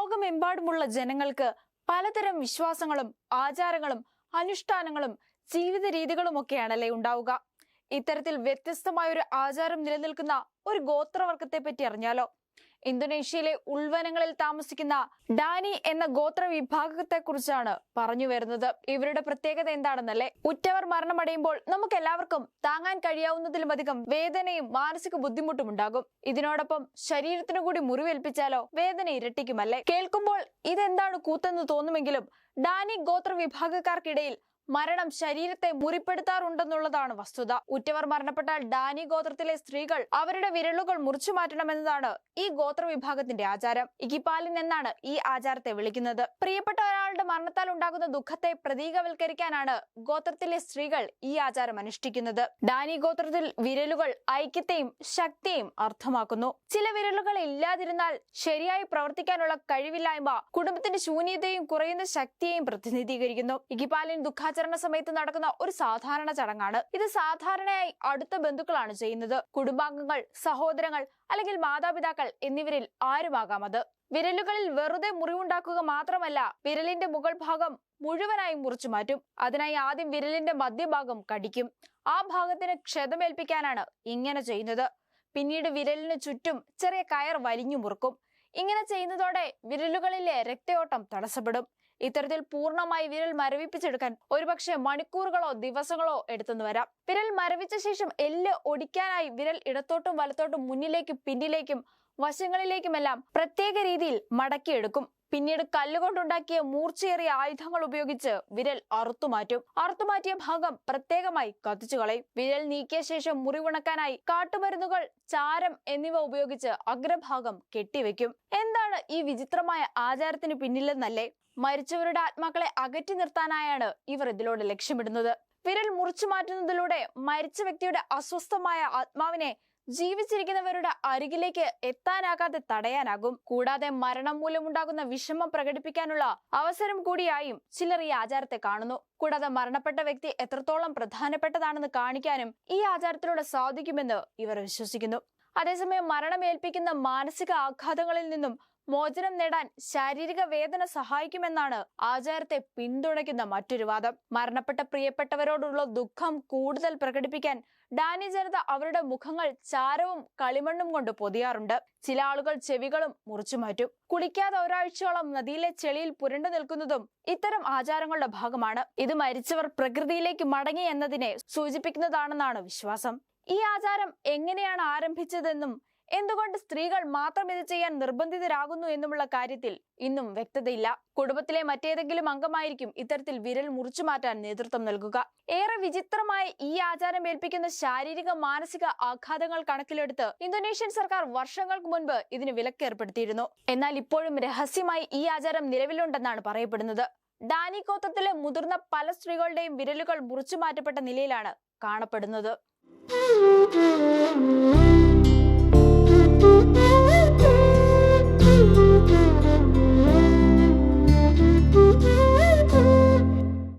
ലോകമെമ്പാടുമുള്ള ജനങ്ങൾക്ക് പലതരം വിശ്വാസങ്ങളും ആചാരങ്ങളും അനുഷ്ഠാനങ്ങളും ജീവിത രീതികളും ഒക്കെയാണല്ലേ ഉണ്ടാവുക. ഇത്തരത്തിൽ വ്യത്യസ്തമായ ഒരു ആചാരം നിലനിൽക്കുന്ന ഒരു ഗോത്രവർഗത്തെ പറ്റി അറിഞ്ഞാലോ? ഇന്തോനേഷ്യയിലെ ഉൾവനങ്ങളിൽ താമസിക്കുന്ന ഡാനി എന്ന ഗോത്ര വിഭാഗത്തെ കുറിച്ചാണ് പറഞ്ഞു വരുന്നത്. ഇവരുടെ പ്രത്യേകത എന്താണെന്നല്ലേ? ഉറ്റവർ മരണമടയുമ്പോൾ നമുക്ക് എല്ലാവർക്കും താങ്ങാൻ കഴിയാവുന്നതിലുമധികം വേദനയും മാനസിക ബുദ്ധിമുട്ടും ഉണ്ടാകും. ഇതിനോടൊപ്പം ശരീരത്തിനു കൂടി മുറിവേൽപ്പിച്ചാലോ വേദന ഇരട്ടിക്കുമല്ലേ? കേൾക്കുമ്പോൾ ഇതെന്താണ് കൂത്തെന്ന് തോന്നുമെങ്കിലും ഡാനി ഗോത്ര വിഭാഗക്കാർക്കിടയിൽ മരണം ശരീരത്തെ മുറിപ്പെടുത്താറുണ്ടെന്നുള്ളതാണ് വസ്തുത. ഉറ്റവർ മരണപ്പെട്ടാൽ ഡാനി ഗോത്രത്തിലെ സ്ത്രീകൾ അവരുടെ വിരലുകൾ മുറിച്ചു മാറ്റണമെന്നതാണ് ഈ ഗോത്രവിഭാഗത്തിന്റെ ആചാരം. ഇകിപ്പാലിൻ എന്നാണ് ഈ ആചാരത്തെ വിളിക്കുന്നത്. പ്രിയപ്പെട്ട ഒരാളുടെ മരണത്താൽ ഉണ്ടാകുന്ന ദുഃഖത്തെ പ്രതീകവൽക്കരിക്കാനാണ് ഗോത്രത്തിലെ സ്ത്രീകൾ ഈ ആചാരം അനുഷ്ഠിക്കുന്നത്. ഡാനി ഗോത്രത്തിൽ വിരലുകൾ ഐക്യത്തെയും ശക്തിയെയും അർത്ഥമാക്കുന്നു. ചില വിരലുകൾ ഇല്ലാതിരുന്നാൽ ശരിയായി പ്രവർത്തിക്കാനുള്ള കഴിവില്ലായ്മ കുടുംബത്തിന്റെ ശൂന്യതയും കുറയുന്ന ശക്തിയെയും പ്രതിനിധീകരിക്കുന്നു. ഇഗിപാലിൻ ദുഃഖാചരണ സമയത്ത് നടക്കുന്ന ഒരു സാധാരണ ചടങ്ങാണ്. ഇത് സാധാരണയായി അടുത്ത ബന്ധുക്കളാണ് ചെയ്യുന്നത്. കുടുംബാംഗങ്ങൾ സഹോദരങ്ങൾ അല്ലെങ്കിൽ മാതാപിതാക്കൾ എന്നിവരിൽ ആരുമാകാം അത്? വിരലുകളിൽ വെറുതെ മുറിവുണ്ടാക്കുക മാത്രമല്ല വിരലിന്റെ മുകൾ ഭാഗം മുഴുവനായി മുറിച്ചു മാറ്റും. അതിനായി ആദ്യം വിരലിന്റെ മധ്യഭാഗം കടിക്കും. ആ ഭാഗത്തിന് ക്ഷതമേൽപ്പിക്കാനാണ് ഇങ്ങനെ ചെയ്യുന്നത്. പിന്നീട് വിരലിന് ചുറ്റും ചെറിയ കയർ വലിഞ്ഞു മുറുക്കും. ഇങ്ങനെ ചെയ്യുന്നതോടെ വിരലുകളിലെ രക്തയോട്ടം തടസ്സപ്പെടും. ഇത്തരത്തിൽ പൂർണമായി വിരൽ മരവിപ്പിച്ചെടുക്കാൻ ഒരുപക്ഷെ മണിക്കൂറുകളോ ദിവസങ്ങളോ എടുത്തെന്ന് വരാം. വിരൽ മരവിച്ച ശേഷം എല്ല് ഒടിക്കാനായി വിരൽ ഇടത്തോട്ടും വലത്തോട്ടും മുന്നിലേക്കും പിന്നിലേക്കും വശങ്ങളിലേക്കുമെല്ലാം പ്രത്യേക രീതിയിൽ മടക്കിയെടുക്കും. പിന്നീട് കല്ലുകൊണ്ടുണ്ടാക്കിയ മൂർച്ചയേറിയ ആയുധങ്ങൾ ഉപയോഗിച്ച് വിരൽ അറുത്തുമാറ്റും. അറുത്തുമാറ്റിയ ഭാഗം പ്രത്യേകമായി കത്തിച്ചു കളയും. വിരൽ നീക്കിയ ശേഷം മുറിവുണക്കാനായി കാട്ടുമരുന്നുകൾ ചാരം എന്നിവ ഉപയോഗിച്ച് അഗ്രഭാഗം കെട്ടിവെക്കും. എന്താണ് ഈ വിചിത്രമായ ആചാരത്തിന് പിന്നിലെന്നല്ലേ? മരിച്ചവരുടെ ആത്മാക്കളെ അകറ്റി നിർത്താനായാണ് ഇവർ ഇതിലൂടെ ലക്ഷ്യമിടുന്നത്. വിരൽ മുറിച്ചു മാറ്റുന്നതിലൂടെ മരിച്ച വ്യക്തിയുടെ അസ്വസ്ഥമായ ആത്മാവിനെ ജീവിച്ചിരിക്കുന്നവരുടെ അരികിലേക്ക് എത്താനാകാതെ തടയാനാകും. കൂടാതെ മരണം മൂലമുണ്ടാകുന്ന വിഷമം പ്രകടിപ്പിക്കാനുള്ള അവസരം കൂടിയായും ചിലർ ഈ ആചാരത്തെ കാണുന്നു. കൂടാതെ മരണപ്പെട്ട വ്യക്തി എത്രത്തോളം പ്രധാനപ്പെട്ടതാണെന്ന് കാണിക്കാനും ഈ ആചാരത്തിലൂടെ സാധിക്കുമെന്ന് ഇവർ വിശ്വസിക്കുന്നു. അതേസമയം മരണമേൽപ്പിക്കുന്ന മാനസിക ആഘാതങ്ങളിൽ നിന്നും മോചനം നേടാൻ ശാരീരിക വേദന സഹായിക്കുമെന്നാണ് ആചാരത്തെ പിന്തുണയ്ക്കുന്ന മറ്റൊരു വാദം. മരണപ്പെട്ട പ്രിയപ്പെട്ടവരോടുള്ള ദുഃഖം കൂടുതൽ പ്രകടിപ്പിക്കാൻ ഡാനി ജനത അവരുടെ മുഖങ്ങൾ ചാരവും കളിമണ്ണും കൊണ്ട് പൊതിയാറുണ്ട്. ചില ആളുകൾ ചെവികളും മുറിച്ചു മാറ്റും. കുളിക്കാതെ ഒരാഴ്ചയോളം നദിയിലെ ചെളിയിൽ പുരണ്ടു നിൽക്കുന്നതും ഇത്തരം ആചാരങ്ങളുടെ ഭാഗമാണ്. ഇത് മരിച്ചവർ പ്രകൃതിയിലേക്ക് മടങ്ങി എന്നതിനെ സൂചിപ്പിക്കുന്നതാണെന്നാണ് വിശ്വാസം. ഈ ആചാരം എങ്ങനെയാണ് ആരംഭിച്ചതെന്നും എന്തുകൊണ്ട് സ്ത്രീകൾ മാത്രം ഇത് ചെയ്യാൻ നിർബന്ധിതരാകുന്നു എന്നുമുള്ള കാര്യത്തിൽ ഇന്നും വ്യക്തതയില്ല. കുടുംബത്തിലെ മറ്റേതെങ്കിലും അംഗമായിരിക്കും ഇത്തരത്തിൽ വിരൽ മുറിച്ചു മാറ്റാൻ നേതൃത്വം നൽകുക. ഏറെ വിചിത്രമായ ഈ ആചാരം ഏൽപ്പിക്കുന്ന ശാരീരിക മാനസിക ആഘാതങ്ങൾ കണക്കിലെടുത്ത് ഇന്തോനേഷ്യൻ സർക്കാർ വർഷങ്ങൾക്ക് മുൻപ് ഇതിന് വിലക്ക് ഏർപ്പെടുത്തിയിരുന്നു എന്നാൽ ഇപ്പോഴും രഹസ്യമായി ഈ ആചാരം നിലവിലുണ്ടെന്നാണ് പറയപ്പെടുന്നത്. ഡാനി ഗോത്രത്തിലെ മുതിർന്ന പല സ്ത്രീകളുടെയും വിരലുകൾ മുറിച്ചു മാറ്റപ്പെട്ട നിലയിലാണ് കാണപ്പെടുന്നത്. Música